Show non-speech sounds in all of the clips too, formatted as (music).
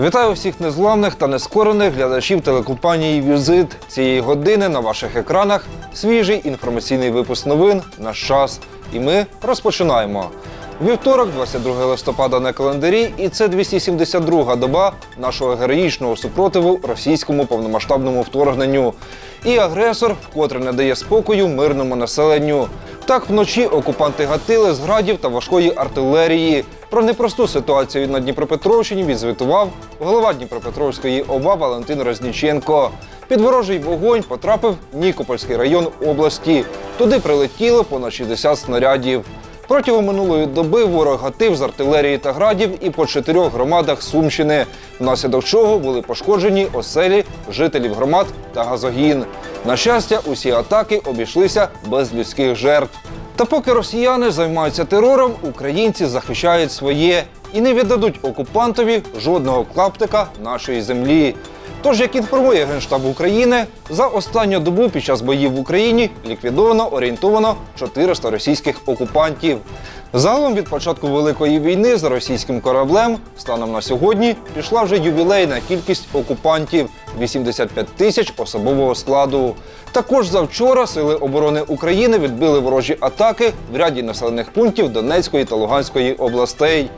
Вітаю всіх незламних та нескорених глядачів телекомпанії Візит. Цієї години на ваших екранах свіжий інформаційний випуск новин «Наш час». І ми розпочинаємо. Вівторок, 22 листопада на календарі, і це 272-га доба нашого героїчного супротиву російському повномасштабному вторгненню. І агресор вкотре не дає спокою мирному населенню. Так вночі окупанти гатили з градів та важкої артилерії. Про непросту ситуацію на Дніпропетровщині відзвітував голова Дніпропетровської ОВА Валентин Розніченко. Під ворожий вогонь потрапив Нікопольський район області. Туди прилетіло понад 60 снарядів. Протягом минулої доби ворог гатив з артилерії та градів і по чотирьох громадах Сумщини, внаслідок чого були пошкоджені оселі жителів громад та газогін. На щастя, усі атаки обійшлися без людських жертв. Та поки росіяни займаються терором, українці захищають своє і не віддадуть окупантові жодного клаптика нашої землі. Тож, як інформує Генштаб України, за останню добу під час боїв в Україні ліквідовано орієнтовано 400 російських окупантів. Загалом від початку великої війни з російським кораблем станом на сьогодні пішла вже ювілейна кількість окупантів 85 тисяч особового складу. Також завчора сили оборони України відбили ворожі атаки в ряді населених пунктів Донецької та Луганської областей.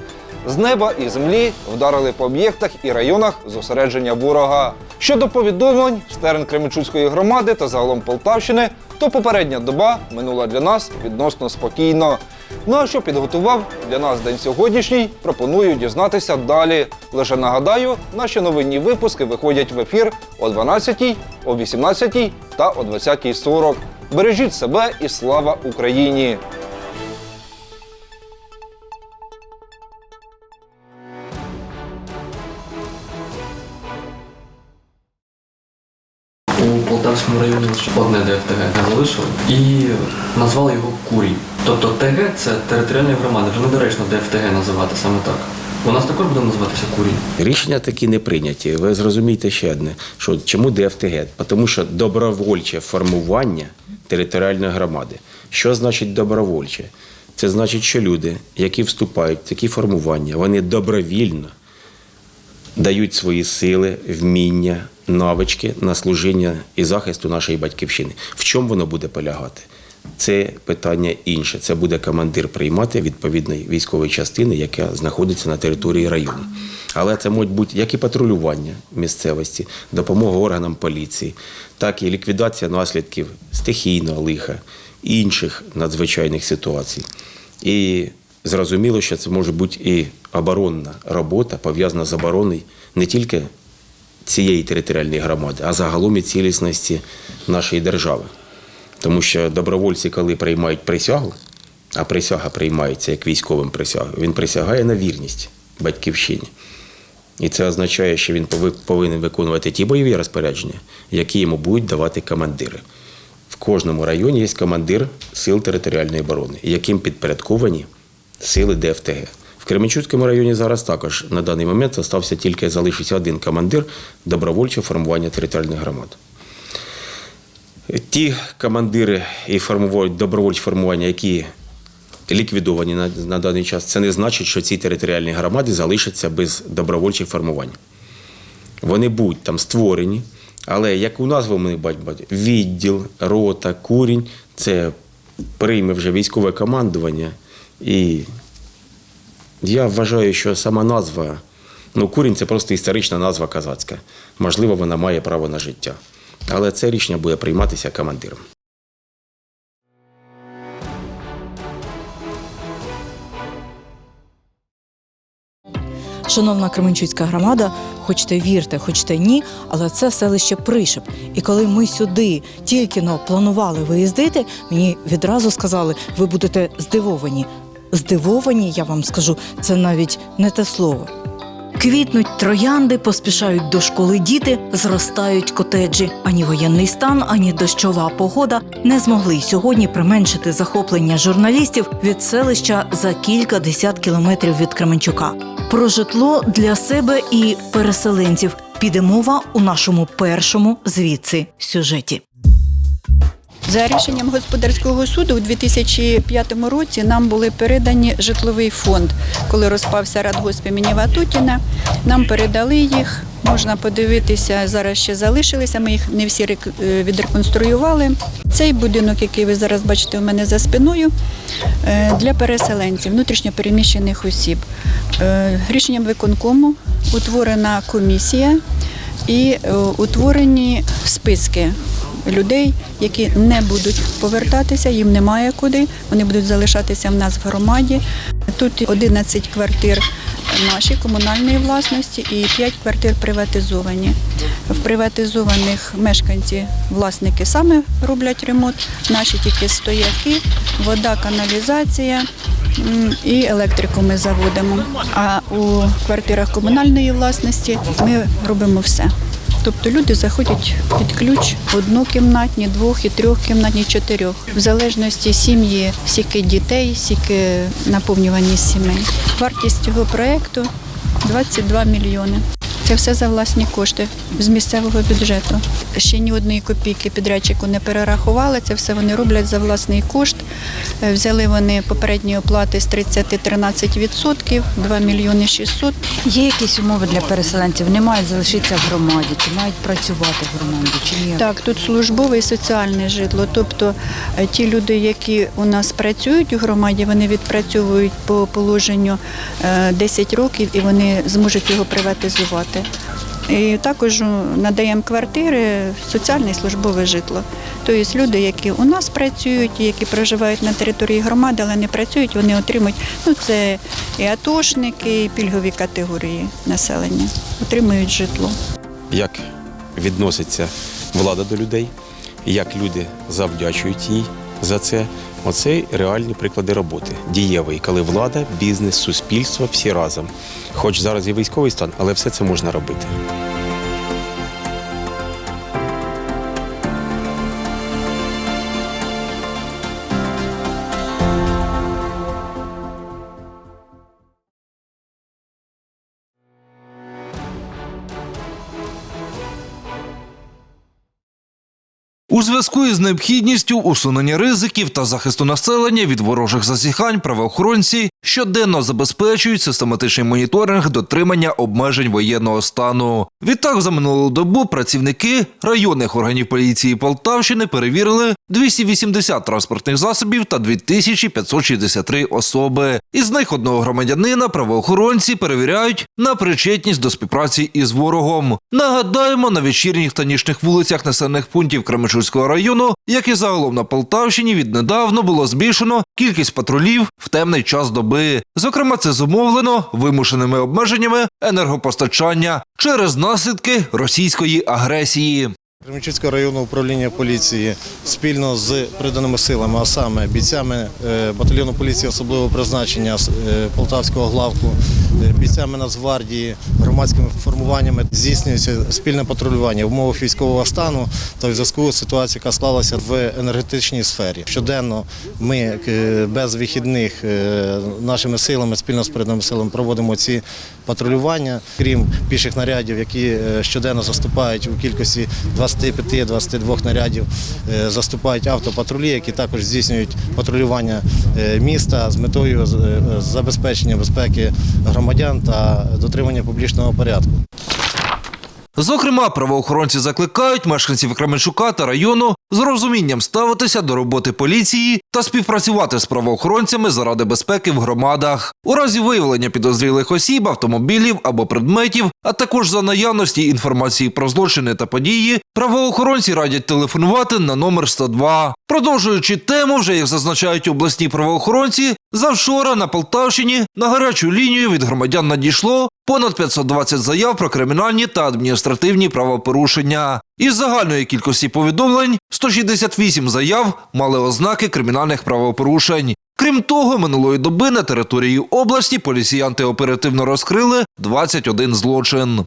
З неба і землі вдарили по об'єктах і районах зосередження ворога. Щодо повідомлень з Кременчуцької громади та загалом Полтавщини, то попередня доба минула для нас відносно спокійно. Ну а що підготував для нас день сьогоднішній, пропоную дізнатися далі. Лише нагадаю, наші новинні випуски виходять в ефір о 12, о 18 та о 20.40. Бережіть себе і слава Україні! У районі лише одне ДФТГ не залишили і назвали його Курій. Тобто ТГ це територіальна громада, вже недоречно ДФТГ називати саме так. У нас також буде називатися Курій. Рішення такі не прийняті. Ви зрозумієте ще одне, що чому ДФТГ? Тому що добровольче формування територіальної громади. Що значить добровольче? Це значить, що люди, які вступають в такі формування, вони добровільно дають свої сили, вміння, навички на служіння і захисту нашої батьківщини. В чому воно буде полягати? Це питання інше. Це буде командир приймати відповідної військової частини, яка знаходиться на території району. Але це можуть бути як і патрулювання місцевості, допомога органам поліції, так і ліквідація наслідків стихійного лиха, інших надзвичайних ситуацій. І зрозуміло, що це може бути і оборонна робота, пов'язана з обороною не тільки цієї територіальної громади, а загалом і цілісності нашої держави. Тому що добровольці, коли приймають присягу, а присяга приймається як військовим присягою, він присягає на вірність батьківщині. І це означає, що він повинен виконувати ті бойові розпорядження, які йому будуть давати командири. В кожному районі є командир сил територіальної оборони, яким підпорядковані сили ДФТГ. В Кременчуцькому районі зараз також на даний момент залишився тільки залишився один командир добровольчого формування територіальних громад. Ті командири і формують добровольчі формування, які ліквідовані на, на даний час, це не значить, що ці територіальні громади залишаться без добровольчих формувань. Вони будуть там створені, але як у назву ми бачимо, відділ, рота, курінь це прийме вже військове командування. І я вважаю, що сама назва, ну, курінь це просто історична назва казацька. Можливо, вона має право на життя. Але це рішення буде прийматися командиром. Шановна Кременчуцька громада, хочете вірте, хочете ні, але це селище Пришеп. І коли ми сюди тільки но планували виїздити, мені відразу сказали, ви будете здивовані. Здивовані, я вам скажу, це навіть не те слово. Квітнуть троянди, поспішають до школи діти, зростають котеджі. Ані воєнний стан, ані дощова погода не змогли сьогодні применшити захоплення журналістів від селища за кілька десят кілометрів від Кременчука. Про житло для себе і переселенців піде мова у нашому першому звідси сюжеті. За рішенням господарського суду у 2005 році нам були передані житловий фонд. Коли розпався радгосп імені Ватутіна, нам передали їх. Можна подивитися, зараз ще залишилися. Ми їх не всі е, відреконструювали. Цей будинок, який ви зараз бачите у мене за спиною, е, для переселенців, внутрішньопереміщених осіб. Е, Рішенням виконкому утворена комісія і утворені списки людей, які не будуть повертатися, їм немає куди. Вони будуть залишатися в нас в громаді. Тут 11 квартир наші комунальної власності і 5 квартир приватизовані. В приватизованих мешканці власники саме роблять ремонт, наші тільки стояки, вода, каналізація і електрику ми заводимо. А у квартирах комунальної власності ми робимо все. Тобто люди заходять під ключ однокімнатні, двох і трьохкімнатні, чотирьох. В залежності сім'ї, скільки дітей, скільки наповнюваність сімей. Вартість цього проєкту 22 мільйони. Це все за власні кошти з місцевого бюджету. Ще ні одної копійки підрядчику не перерахували. Це все вони роблять за власний кошт. Е, Взяли вони попередні оплати з 30 13%, 2 мільйони 600. Є якісь умови для переселенців? Вони мають залишитися в громаді, чи мають працювати в громаді, чи ні? Так, тут службове і соціальне житло. Тобто е, ті люди, які у нас працюють у громаді, вони відпрацьовують по положенню е, 10 років і вони зможуть його приватизувати. І також надаємо квартири, соціальне і службове житло. Тобто люди, які у нас працюють, які проживають на території громади, але не працюють, вони отримують ну це і атошники, і пільгові категорії населення, отримують житло. Як відноситься влада до людей, як люди завдячують їй за це. Оце реальні приклади роботи. Дієвий, коли влада, бізнес, суспільство всі разом. Хоч зараз і військовий стан, але все це можна робити. У зв'язку із необхідністю усунення ризиків та захисту населення від ворожих зазіхань правоохоронці щоденно забезпечують систематичний моніторинг дотримання обмежень воєнного стану. Відтак, за минулу добу працівники районних органів поліції Полтавщини перевірили 280 транспортних засобів та 2563 особи. Із них одного громадянина правоохоронці перевіряють на причетність до співпраці із ворогом. Нагадаємо, на вечірніх та нічних вулицях населених пунктів Кременчуцького району, як і загалом на Полтавщині, віднедавно було збільшено кількість патрулів в темний час доби. Зокрема, це зумовлено вимушеними обмеженнями енергопостачання через наслідки російської агресії. Кременчуцького районного управління поліції спільно з приданими силами, а саме бійцями е, батальйону поліції особливого призначення е, Полтавського главку, е, бійцями Нацгвардії, громадськими формуваннями здійснюється спільне патрулювання в умовах військового стану та в зв'язку з ситуацією, яка склалася в енергетичній сфері. Щоденно ми без вихідних нашими силами, спільно з приданими силами проводимо ці патрулювання, крім піших нарядів, які щоденно заступають у кількості 25-22 нарядів, е, заступають автопатрулі, які також здійснюють патрулювання е, міста з метою е, забезпечення безпеки громадян та дотримання публічного порядку. Зокрема, правоохоронці закликають мешканців Кременчука та району з розумінням ставитися до роботи поліції та співпрацювати з правоохоронцями заради безпеки в громадах. У разі виявлення підозрілих осіб, автомобілів або предметів, а також за наявності інформації про злочини та події, правоохоронці радять телефонувати на номер 102. Продовжуючи тему, вже як зазначають обласні правоохоронці, завчора на Полтавщині на гарячу лінію від громадян надійшло понад 520 заяв про кримінальні та адміністративні правопорушення. Із загальної кількості повідомлень 168 заяв мали ознаки кримінальних правопорушень. Крім того, минулої доби на території області поліціянти оперативно розкрили 21 злочин.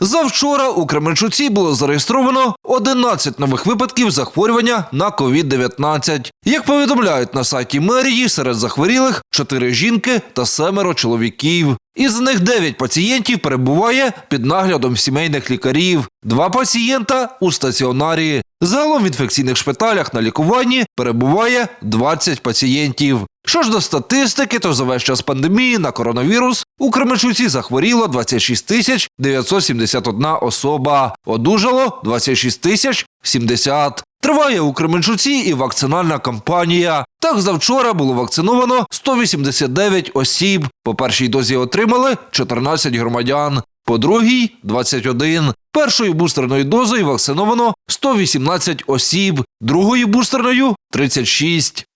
Завчора у Кременчуці було зареєстровано 11 нових випадків захворювання на COVID-19. Як повідомляють на сайті мерії, серед захворілих 4 жінки та семеро чоловіків. Із них 9 пацієнтів перебуває під наглядом сімейних лікарів, два пацієнта у стаціонарі. Загалом в інфекційних шпиталях на лікуванні перебуває 20 пацієнтів. Що ж до статистики, то за весь час пандемії на коронавірус у Кременчуці захворіло 26 тисяч 971 особа, одужало 26 тисяч 70. Триває у Кременчуці і вакцинальна кампанія. Так, завчора було вакциновано 189 осіб. По першій дозі отримали 14 громадян, по другій 21. Першою бустерною дозою вакциновано 118 осіб, другою бустерною 36.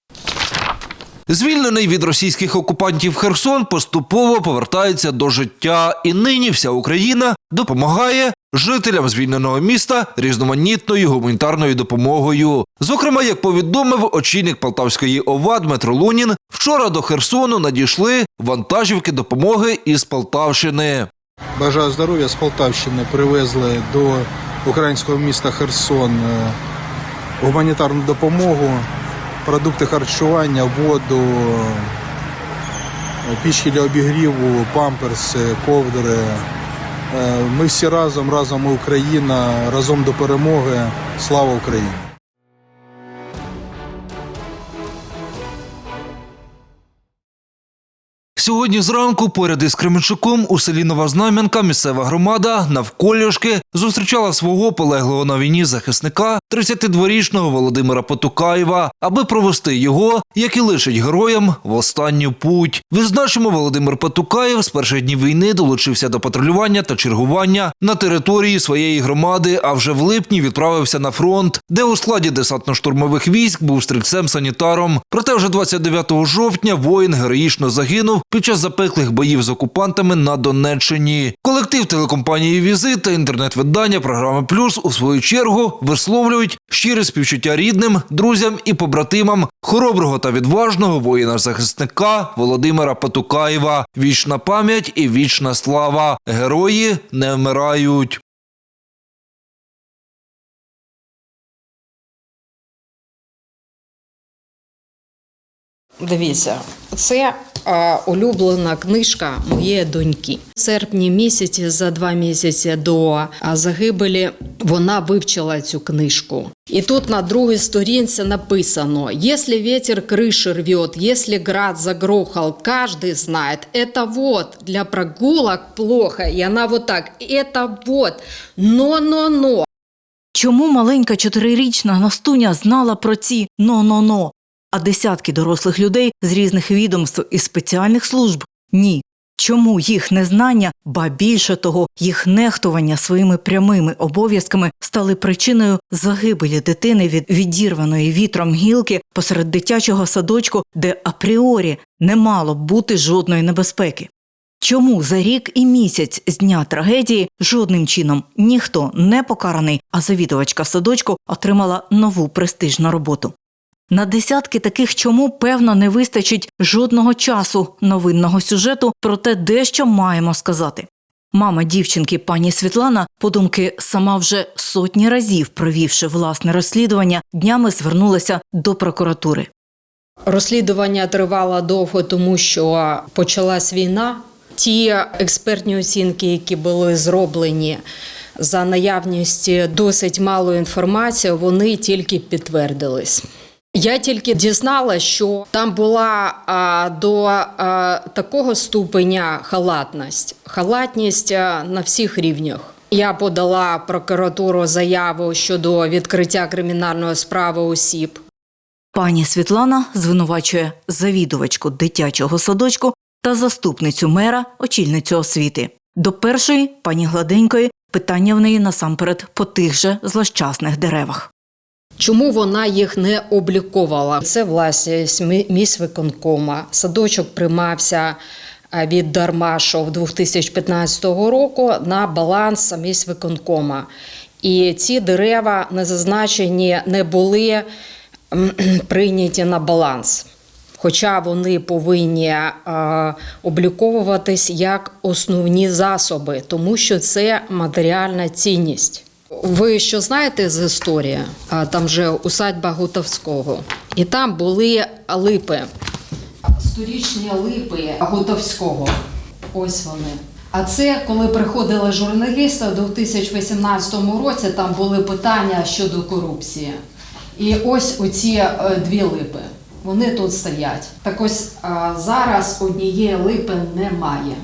Звільнений від російських окупантів Херсон поступово повертається до життя, і нині вся Україна допомагає жителям звільненого міста різноманітною гуманітарною допомогою. Зокрема, як повідомив очільник Полтавської ОВА Дмитро Лунін, вчора до Херсону надійшли вантажівки допомоги із Полтавщини. Бажаю здоров'я з Полтавщини привезли до українського міста Херсон е, гуманітарну допомогу, продукти харчування, воду, пічки для обігріву, памперси, ковдри. Е, Ми всі разом, разом ми Україна, разом до перемоги. Слава Україні! Сьогодні зранку поряд із Кременчуком у селі Нова Знам'янка місцева громада навколішки зустрічала свого полеглого на війні захисника 32-річного Володимира Потукаєва, аби провести його, як і лишить героям, в останню путь. Відзначимо, Володимир Потукаєв з перших днів війни долучився до патрулювання та чергування на території своєї громади, а вже в липні відправився на фронт, де у складі десантно-штурмових військ був стрільцем-санітаром. Проте вже 29 жовтня воїн героїчно загинув під час запеклих боїв з окупантами на Донеччині. Колектив телекомпанії Візит та інтернет-видання програми Плюс у свою чергу висловлюють щире співчуття рідним, друзям і побратимам хороброго та відважного воїна-захисника Володимира Патукаєва. Вічна пам'ять і вічна слава. Герої не вмирають. Дивіться, це е, улюблена книжка моєї доньки. В серпні місяці, за два місяці до е, загибелі, вона вивчила цю книжку. І тут на другій сторінці написано: «Если ветер крыши рвет, если град загрохал, каждый знает, это вот для прогулок плохо». І вона вот так, «Это вот, но-но-но». Чому маленька чотирирічна Настуня знала про ці «но-но-но», А десятки дорослих людей з різних відомств і спеціальних служб – ні. Чому їх незнання, ба більше того, їх нехтування своїми прямими обов'язками стали причиною загибелі дитини від відірваної вітром гілки посеред дитячого садочку, де апріорі не мало б бути жодної небезпеки? Чому за рік і місяць з дня трагедії жодним чином ніхто не покараний, а завідувачка садочку отримала нову престижну роботу? На десятки таких чому певно не вистачить жодного часу новинного сюжету, проте дещо маємо сказати. Мама дівчинки пані Світлана, подумки сама вже сотні разів провівши власне розслідування, днями звернулася до прокуратури. Розслідування тривало довго, тому що почалась війна. Ті експертні оцінки, які були зроблені за наявності досить малої інформації, вони тільки підтвердились. Я тільки дізналася, що там була а, до а, такого ступеня халатність, халатність а, на всіх рівнях. Я подала прокуратуру заяву щодо відкриття кримінальної справи осіб. Пані Світлана звинувачує завідувачку дитячого садочку та заступницю мера, очільницю освіти. До першої, пані Гладенької, питання в неї насамперед по тих же злощасних деревах. Чому вона їх не обліковувала? Це власність мі- міськвиконкома. Садочок приймався е, від Дармашу в 2015 року на баланс міськвиконкома. І ці дерева не зазначені не були (clears throat) прийняті на баланс. Хоча вони повинні е, обліковуватись як основні засоби, тому що це матеріальна цінність. Ви що знаєте з історії? Там же усадьба Гутовського. І там були липи. Сторічні липи Гутовського. ось вони. А це коли приходили журналісти у 2018 році, там були питання щодо корупції. І ось оці е, дві липи. Вони тут стоять. Так ось зараз однієї липи немає.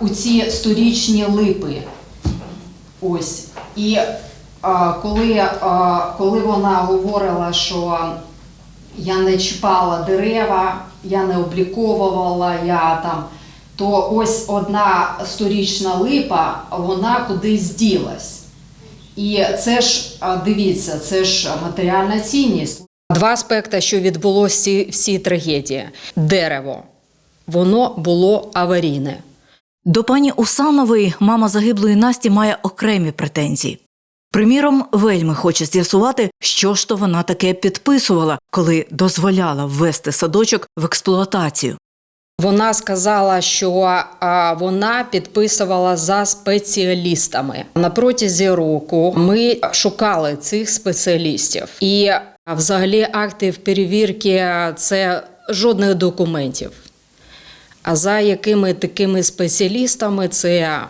У ці сторічні липи. Ось. І коли, коли вона говорила, що я не чіпала дерева, я не обліковувала, я там, то ось одна сторічна липа, вона кудись ділась. І це ж, дивіться, це ж матеріальна цінність. Два аспекти, що відбулося в цій трагедії: дерево. Воно було аварійне. До пані Усанової мама загиблої Насті має окремі претензії. Приміром, вельми хоче з'ясувати, що ж то вона таке підписувала, коли дозволяла ввести садочок в експлуатацію. Вона сказала, що вона підписувала за спеціалістами. На протязі року ми шукали цих спеціалістів, і взагалі актів перевірки це жодних документів. А за якими такими спеціалістами це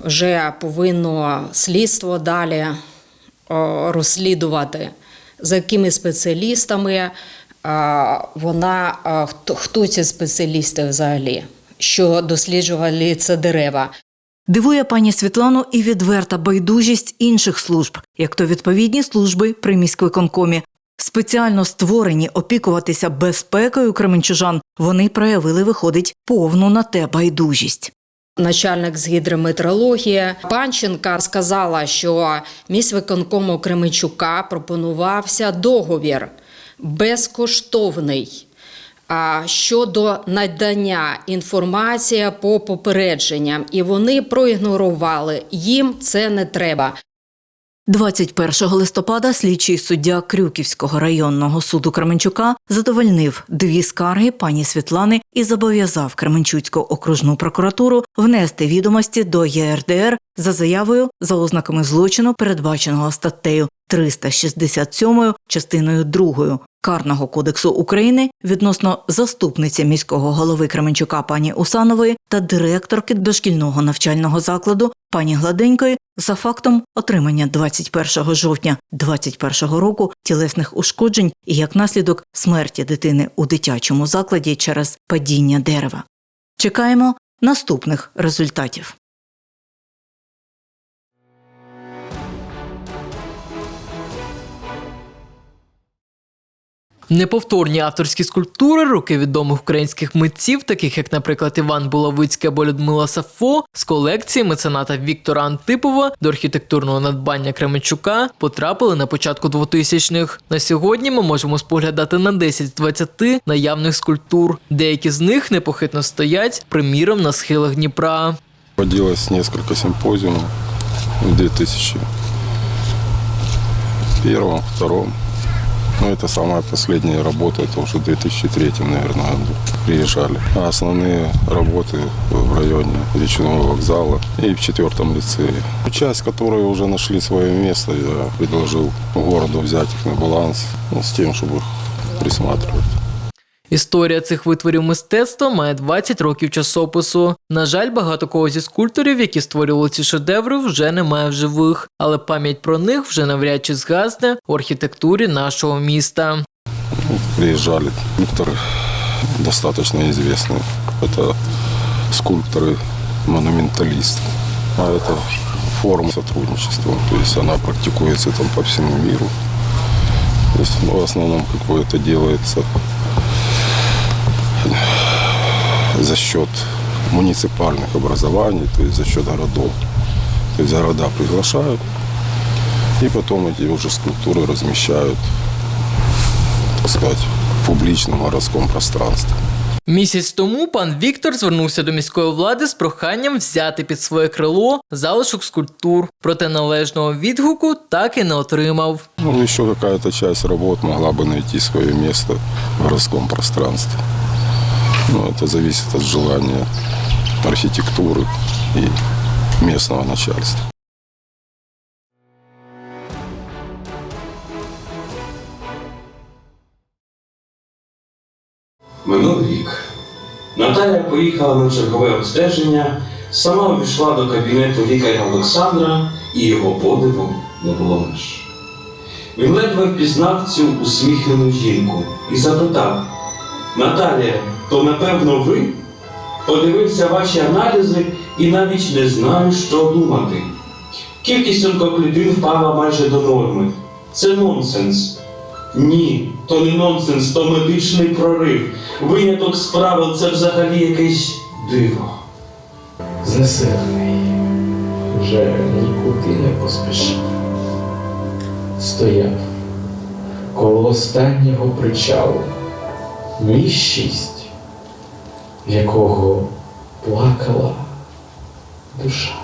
вже повинно слідство далі розслідувати, за якими спеціалістами вона, хто, хто ці спеціалісти взагалі, що досліджували це дерева. Дивує пані Світлану і відверта байдужість інших служб, як то відповідні служби при міськвиконкомі. Спеціально створені опікуватися безпекою кременчужан, вони проявили, виходить, повну на те байдужість. Начальник з гідрометрології Панченка сказала, що міськвиконкому Кременчука пропонувався договір безкоштовний а, щодо надання інформації по попередженням, і вони проігнорували. Їм це не треба. 21 листопада слідчий суддя Крюківського районного суду Кременчука задовольнив дві скарги пані Світлани і зобов'язав Кременчуцьку окружну прокуратуру внести відомості до ЄРДР за заявою за ознаками злочину, передбаченого статтею 367 частиною 2 Карного кодексу України відносно заступниці міського голови Кременчука пані Усанової та директорки дошкільного навчального закладу пані Гладенької за фактом отримання 21 жовтня 2021 року тілесних ушкоджень і як наслідок смерті дитини у дитячому закладі через падіння дерева. Чекаємо наступних результатів. Неповторні авторські скульптури руки відомих українських митців, таких як, наприклад, Іван Булавицький або Людмила Сафо, з колекції мецената Віктора Антипова до архітектурного надбання Кременчука потрапили на початку 2000-х. На сьогодні ми можемо споглядати на 10 з 20 наявних скульптур. Деякі з них непохитно стоять, приміром, на схилах Дніпра. Проводилось несколько симпозиумов в 2001, 2002. Ну, это самая последняя работа, это уже в 2003, наверное, году приезжали. А основные работы в районе речного вокзала и в четвертом лицее. Часть, которые уже нашли свое место, я предложил городу взять их на баланс ну, с тем, чтобы их присматривать. Історія цих витворів мистецтва має 20 років часопису. На жаль, багато кого зі скульпторів, які створювали ці шедеври, вже немає в живих, але пам'ять про них вже навряд чи згасне у архітектурі нашого міста. приезжали скульпторы достаточно известные. Это скульпторы, монументалисты. А это форма сотрудничества. То есть она практикуется там по всему миру. То есть ну, в основном какое-то делается за счет муниципальных образований, то есть за счет городов. То есть города приглашают, и потом эти уже скульптуры размещают так сказать, в публичном городском пространстве. Місяць тому пан Віктор звернувся до міської влади з проханням взяти під своє крило залишок скульптур. Проте належного відгуку так і не отримав. Ну, еще какая-то часть работ могла бы найти свое место в городском пространстве. Но это зависит от желания архитектуры и местного начальства. Минув рік. Наталя поїхала на чергове обстеження, сама увійшла до кабінету лікаря Олександра, і його подиву не було меж. Він ледве впізнав цю усміхнену жінку і запитав: Наталія, то напевно ви? Подивився ваші аналізи і навіть не знаю, що думати. Кількість онкоклітин впала майже до норми. Це нонсенс. Ні, то не нонсенс, то медичний прорив. Виняток з правил це взагалі якесь диво. Знесерений, вже нікуди не поспішав. Стояв коло останнього причалу, мій шість, якого плакала душа.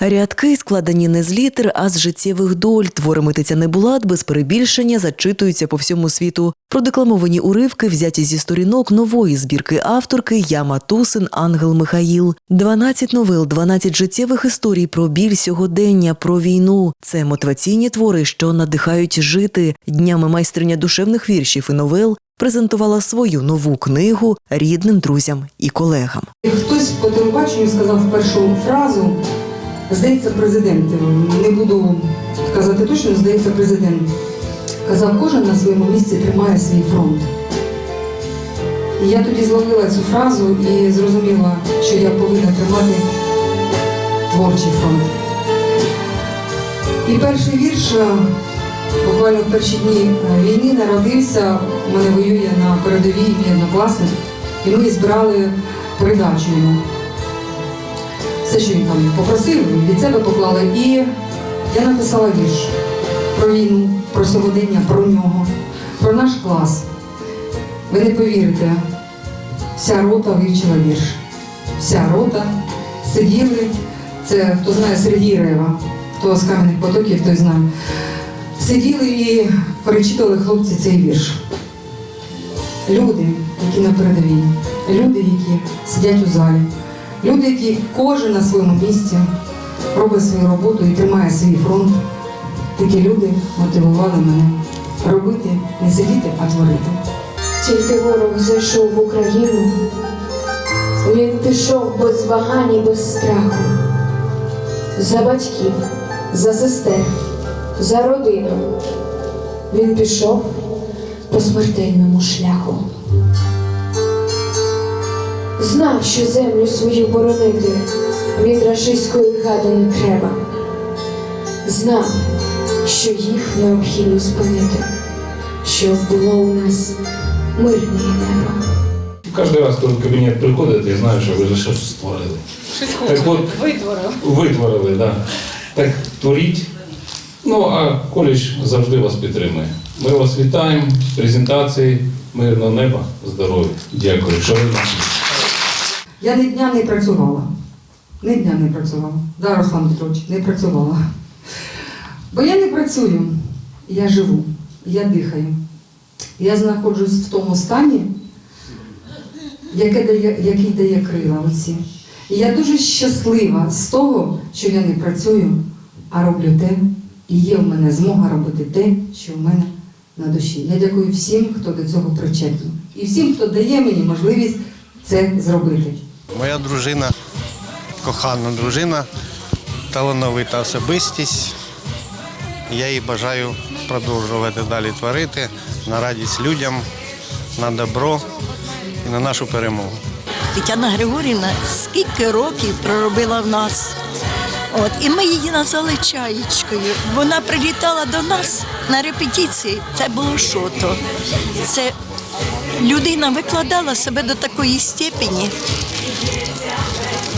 Рядки складені не з літер, а з життєвих доль. Твори митиця Небулат без перебільшення зачитуються по всьому світу. Продекламовані уривки взяті зі сторінок нової збірки авторки Яма Тусин Ангел Михаїл. 12 новел, 12 життєвих історій про біль сьогодення, про війну. Це мотиваційні твори, що надихають жити. Днями майстриня душевних віршів і новел презентувала свою нову книгу рідним друзям і колегам. Хтось по телебаченню сказав першу фразу, здається, президент. Не буду казати точно, здається, президент. Казав, кожен на своєму місці тримає свій фронт. І я тоді зловила цю фразу і зрозуміла, що я повинна тримати творчий фронт. І перший вірш е, буквально в перші дні е, війни народився. У мене воює на передовій мій однокласник, і ми збирали передачу йому. Все, що він там попросив, від себе поклали. І я написала вірш про війну, про сьогодення, про нього, про наш клас. Ви не повірите, вся рота вивчила вірш. Вся рота сиділи, це хто знає Сергій Рева, хто з кам'яних потоків, той знає. Сиділи і перечитували хлопці цей вірш. Люди, які на передовій, люди, які сидять у залі, люди, які кожен на своєму місці робить свою роботу і тримає свій фронт. Такі люди мотивували мене робити, не сидіти, а творити. Тільки ворог зайшов в Україну, він пішов без вагань і без страху. За батьків, за сестер, за родину. Він пішов по смертельному шляху. Знав, що землю свою боронити від рашистської гади не треба. Знав, що їх необхідно спинити, щоб було у нас мирне небо. Кожен раз, коли в кабінет приходите, я знаю, що ви вже щось створили. Так от, Витворив. витворили, так. Да. Так творіть. Ну, а коледж завжди вас підтримує. Ми вас вітаємо з презентації мирного неба, здоров'я. Дякую. Що ви нам? Я ні дня не працювала. Ні дня не працювала. Да, Руслан Петрович, не працювала. Бо я не працюю, я живу, я дихаю. Я знаходжусь в тому стані, яке дає, який дає крила оці. І я дуже щаслива з того, що я не працюю, а роблю те, і є в мене змога робити те, що в мене на душі. Я дякую всім, хто до цього причетний. І всім, хто дає мені можливість це зробити. Моя дружина, кохана дружина, талановита особистість. Я їй бажаю продовжувати далі творити на радість людям, на добро і на нашу перемогу. Тетяна Григорівна скільки років проробила в нас. От, і ми її назвали чаєчкою. Вона прилітала до нас на репетиції. Це було що то. Це людина викладала себе до такої степені.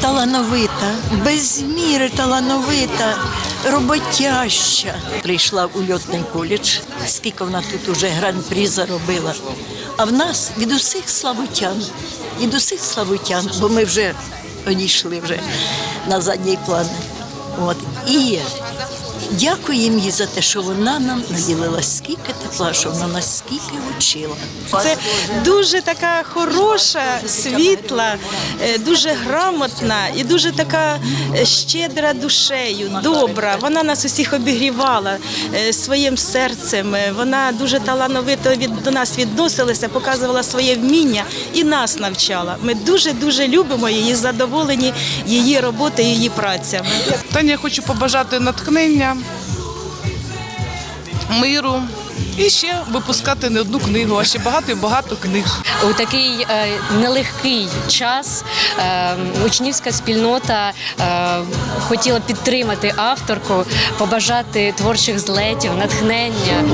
Талановита, без міри талановита, роботяща. Прийшла в ульотний коледж, скільки вона тут уже гран-прі заробила. А в нас від усіх славутян, від усіх славутян, бо ми вже одійшли вже на задній план. От. І дякуємо їй за те, що вона нам наділила скільки тепла, що вона нас скільки учила. Це дуже така хороша, світла, е, дуже грамотна і дуже така е, щедра душею, добра. Вона нас усіх обігрівала е, своїм серцем. Вона дуже талановито від до нас відносилася, показувала своє вміння і нас навчала. Ми дуже дуже любимо її, задоволені її роботою, її працями. Таня, я хочу побажати натхнення, миру і ще випускати не одну книгу, а ще багато і багато книг. У такий е, нелегкий час е, учнівська спільнота е, хотіла підтримати авторку, побажати творчих злетів, натхнення.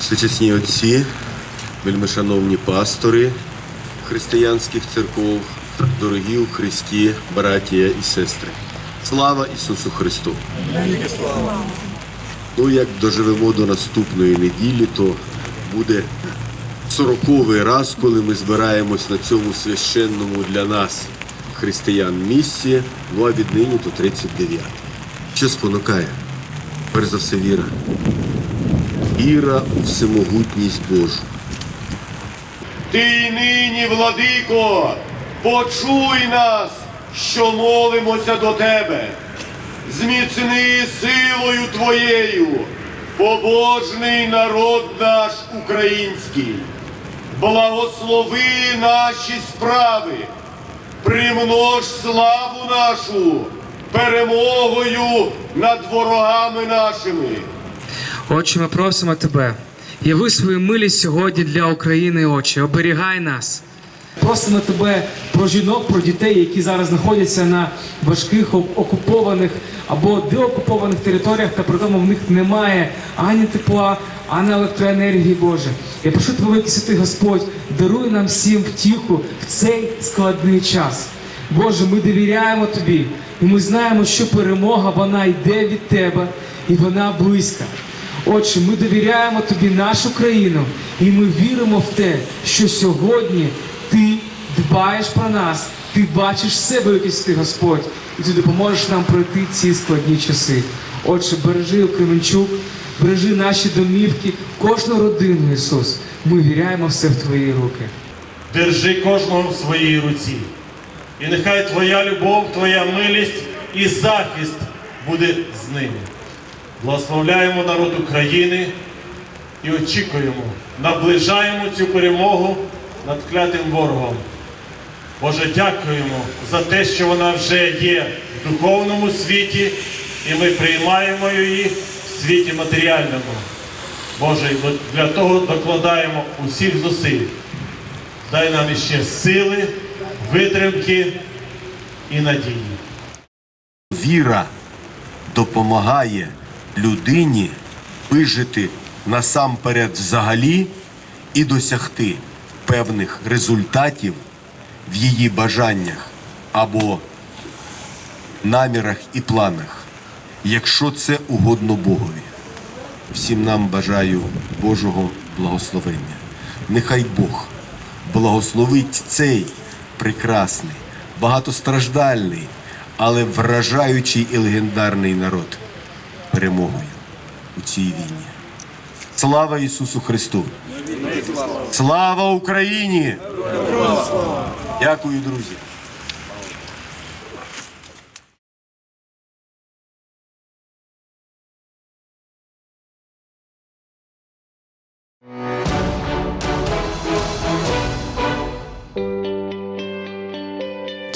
Всечесні отці, вельмишановні пастори християнських церков, дорогі у Христі, братія і сестри. Слава Ісусу Христу! Ну, як доживемо до наступної неділі, то буде сороковий раз, коли ми збираємось на цьому священному для нас християн місці, ну а віднині то 39. Що спонукає? Перш за все віра. Віра у всемогутність Божу. Ти й нині, владико, почуй нас, що молимося до тебе. Зміцни силою твоєю, побожний народ наш український. Благослови наші справи, примнож славу нашу перемогою над ворогами нашими. Отче, ми просимо тебе, яви свою милість сьогодні для України, Отче, оберігай нас. Просимо тебе про жінок, про дітей, які зараз знаходяться на важких окупованих або деокупованих територіях, та при тому в них немає ані тепла, ані електроенергії, Боже. Я прошу тебе, великий святий Господь, даруй нам всім втіху в цей складний час. Боже, ми довіряємо тобі, і ми знаємо, що перемога вона йде від тебе і вона близька. Отче, ми довіряємо тобі нашу країну, і ми віримо в те, що сьогодні ти дбаєш про нас, ти бачиш себе, великий святий Господь, і ти допоможеш нам пройти ці складні часи. Отче, бережи Кременчук, бережи наші домівки, кожну родину, Ісус. Ми віряємо все в Твої руки. Держи кожного в своїй руці. І нехай Твоя любов, Твоя милість і захист буде з ними. Благословляємо народ України і очікуємо, наближаємо цю перемогу над клятим ворогом. Боже, дякуємо за те, що вона вже є в духовному світі, і ми приймаємо її в світі матеріальному. Боже, для того докладаємо усіх зусиль. Дай нам іще сили, витримки і надії. Віра допомагає людині вижити насамперед взагалі і досягти певних результатів в її бажаннях або намірах і планах, якщо це угодно Богові. Всім нам бажаю Божого благословення. Нехай Бог благословить цей прекрасний, багатостраждальний, але вражаючий і легендарний народ перемогою у цій війні. Слава Ісусу Христу! Слава Україні! Дякую, друзі!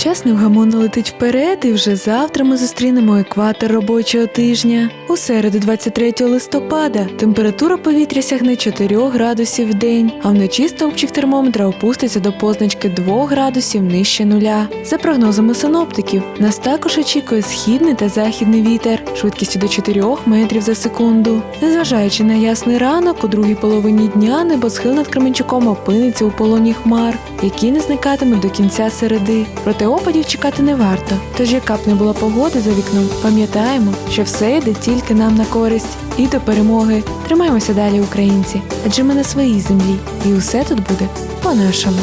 Час невгамонно летить вперед, і вже завтра ми зустрінемо екватор робочого тижня. У середу, 23 листопада, температура повітря сягне 4 градусів в день, а вночі стовпчик термометра опуститься до позначки 2 градусів нижче нуля. За прогнозами синоптиків, нас також очікує східний та західний вітер швидкістю до 4 метрів за секунду. Незважаючи на ясний ранок, у другій половині дня небосхил над Кременчуком опиниться у полоні хмар, які не зникатимуть до кінця середи. Проте опадів чекати не варто. Тож, яка б не була погода за вікном, пам'ятаємо, що все йде тільки нам на користь. І до перемоги. Тримаємося далі, українці, адже ми на своїй землі, і усе тут буде по-нашому.